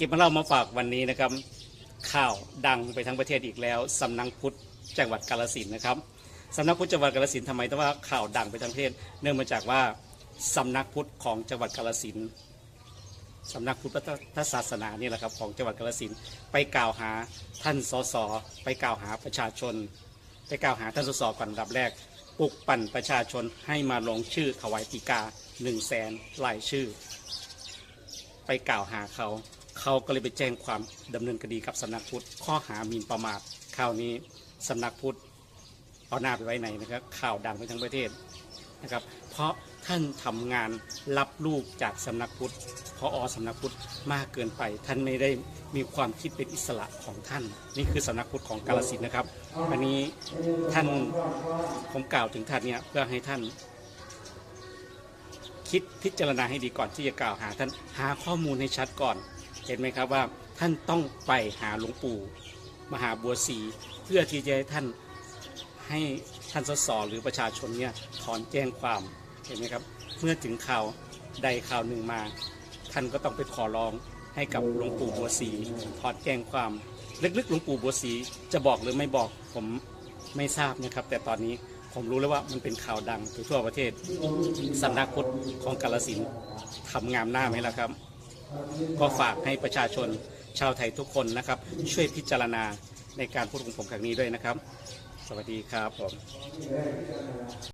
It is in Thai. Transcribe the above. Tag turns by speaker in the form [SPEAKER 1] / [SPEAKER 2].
[SPEAKER 1] ก็บมาเล่ามาฝากวันนี้นะครับ ข่าวดังไปทั้งประเทศอีกแล้วสำนักพุทธจังหวัดกาลสินนะครับสำนักพุทธจังหวัดกาลสินทำไมแต่ว่าข่าวดังไปทั้งประเทศ เนื่องมาจากว่าสำนักพุทธของจังหวัดกาลสินสำนักพุทธศาสนานี่แหละครับของจังหวัดกาลสินไปกล่าวหาท่านสสไปกล่าวหาประชาชน ไปกล่าวหาท่านสสก่อนอันดับแรกปลุกปั่นประชาชนให้มาลงชื่อถวายตีกาหนึ่งแสนรายชื่อ ไปกล่าวหาเขา เขาก็เลยไปแจ้งความดำเนินคดีกับสำนักพุทธข้อหาหมิ่นประมาทคราวนี้สำนักพุทธเอาหน้าไปไว้ไหนนะครับ ข่าวดังไปทั้งประเทศนะครับ เพราะท่านทำงานรับลูกจากสำนักพุทธพออสำนักพุทธมากเกินไป ท่านไม่ได้มีความคิดเป็นอิสระของท่าน นี่คือสำนักพุทธของกาลสินธุ์นะครับ อันนี้ท่านผมกล่าวถึงท่านเนี่ยเพื่อให้ท่าน คิดพิจารณาให้ดีก่อนที่จะกล่าวหาท่านหาข้อมูลให้ชัดก่อน เห็นไหมครับว่าท่านต้องไปหาหลวงปู่มหาบัวศรีเพื่อที่จะให้ท่านให้ท่านสสหรือประชาชนเนี่ยถอนแจ้งความเห็นไหมครับ เมื่อถึงข่าวใดข่าวหนึ่งมา ท่านก็ต้องไปขอร้องให้กับหลวงปู่บัวศรีถอนแจ้งความลึกๆหลวงปู่บัวศรีจะบอกหรือไม่บอกผมไม่ทราบนะครับ แต่ตอนนี้ผมรู้แล้วว่ามันเป็นข่าวดังทั่วประเทศสำนักพุทธของกาลสินทำงามหน้าไหมล่ะครับ ก็ฝากให้ประชาชนชาวไทยทุกคนนะครับ ช่วยพิจารณาในการพูดของผมครั้งนี้ด้วยนะครับ สวัสดีครับผม